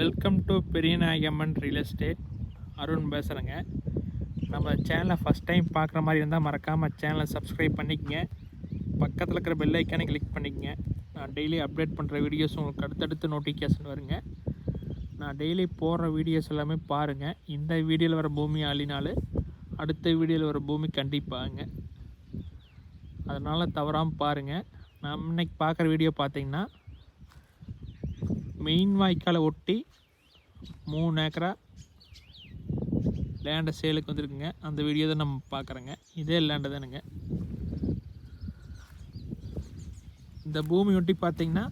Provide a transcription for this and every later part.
Welcome to Periyanayagamman real estate Arun பேசுகிறேங்க நம்ம சேனலை ஃபஸ்ட் டைம் பார்க்குற மாதிரி இருந்தால் மறக்காமல் சேனலை சப்ஸ்கிரைப் பண்ணிக்கங்க. பக்கத்தில் இருக்கிற பெல் ஐக்கானே கிளிக் பண்ணிக்கங்க. நான் டெய்லி அப்டேட் பண்ணுற வீடியோஸ் உங்களுக்கு அடுத்தடுத்து நோட்டிஃபிகேஷன் வருங்க. நான் டெய்லி போடுற வீடியோஸ் எல்லாமே பாருங்கள் இந்த வீடியோவில் வர பூமி அழினாலும் அடுத்த வீடியோவில் வர பூமி கண்டிப்பாங்க. அதனால் தவறாமல் பாருங்கள் நான் இன்னைக்கு பார்க்குற வீடியோ பார்த்தீங்கன்னா மெயின் வாய்க்காலை ஒட்டி மூணு ஏக்கரா லேண்டை சேலுக்கு வந்திருக்குங்க. அந்த வீடியோ தான் நம்ம பார்க்குறோங்க. இதே லேண்டு தானுங்க. இந்த பூமி ஒட்டி பார்த்திங்கன்னா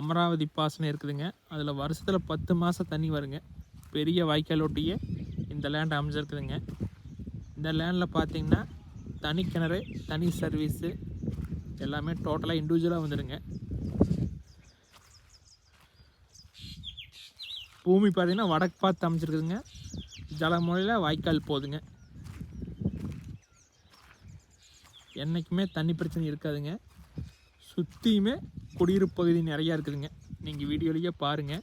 அமராவதி பாசனம் இருக்குதுங்க. அதில் வருஷத்தில் பத்து மாதம் தண்ணி வருங்க. பெரிய வாய்க்கால் ஒட்டியே இந்த லேண்ட் அமைஞ்சிருக்குதுங்க. இந்த லேண்டில் பார்த்தீங்கன்னா தனி கிணறு தனி சர்வீஸு எல்லாமே டோட்டலாக இண்டிவிஜுவலாக வந்துடுங்க பூமி பார்த்திங்கன்னா வடக்கு பார்த்து அமைச்சிருக்குதுங்க ஜலமுறையில் வாய்க்கால் போகுதுங்க என்றைக்குமே தண்ணி பிரச்சனை இருக்காதுங்க. சுற்றியுமே குடியிருப்பு பகுதி நிறையா இருக்குதுங்க. நீங்கள் வீடியோலேயே பாருங்கள்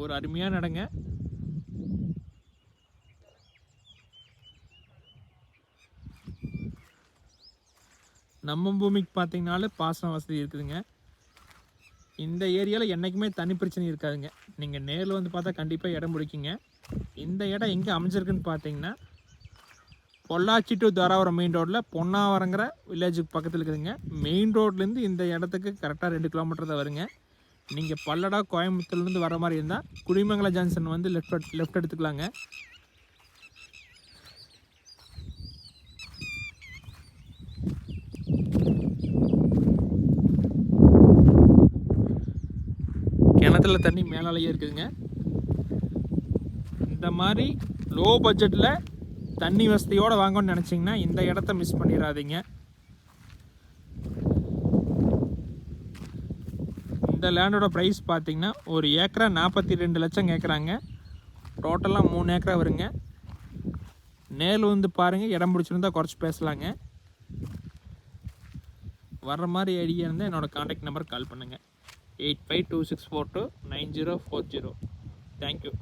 ஒரு அருமையான இடங்க. நம்ம பூமிக்கு பார்த்தீங்கனாலும் பாசன வசதி இருக்குதுங்க. இந்த ஏரியாவில் என்றைக்குமே தனி பிரச்சனை இருக்காதுங்க. நீங்கள் நேரில் வந்து பார்த்தா கண்டிப்பாக இடம் பிடிக்குங்க. இந்த இடம் எங்கே அமைஞ்சிருக்குன்னு பார்த்தீங்கன்னா பொள்ளாச்சி டு தாராபுரம் மெயின் ரோட்டில் பொன்னாவரங்கிற வில்லேஜுக்கு பக்கத்தில் இருக்குதுங்க. மெயின் ரோட்லேருந்து இந்த இடத்துக்கு கரெக்டாக ரெண்டு கிலோமீட்டர் தான் வருங்க. நீங்கள் பல்லடா கோயம்புத்தூர்லேருந்து வர மாதிரி இருந்தால் குடிமங்கலம் ஜங்ஷன் வந்து லெஃப்ட் லெஃப்ட் எடுத்துக்கலாங்க. கிணத்துல தண்ணி மேலாலேயே இருக்குதுங்க. இந்த மாதிரி லோ பட்ஜெட்டில் தண்ணி வசதியோடு வாங்கணும்னு நினச்சிங்கன்னா இந்த இடத்த மிஸ் பண்ணிடாதீங்க. இந்த லேண்டோட ப்ரைஸ் பார்த்திங்கன்னா ஒரு ஏக்கரா நாற்பத்தி ரெண்டு லட்சம் கேட்குறாங்க டோட்டலாக மூணு ஏக்கரா வருங்க. நேரில் வந்து பாருங்கள் இடம் பிடிச்சிருந்தா குறைச்சி பேசலாங்க. வர்ற மாதிரி ஐடியா இருந்தால் என்னோடய காண்டாக்ட் நம்பர் கால் பண்ணுங்கள் eight five two six four two nine zero four zero. Thank you.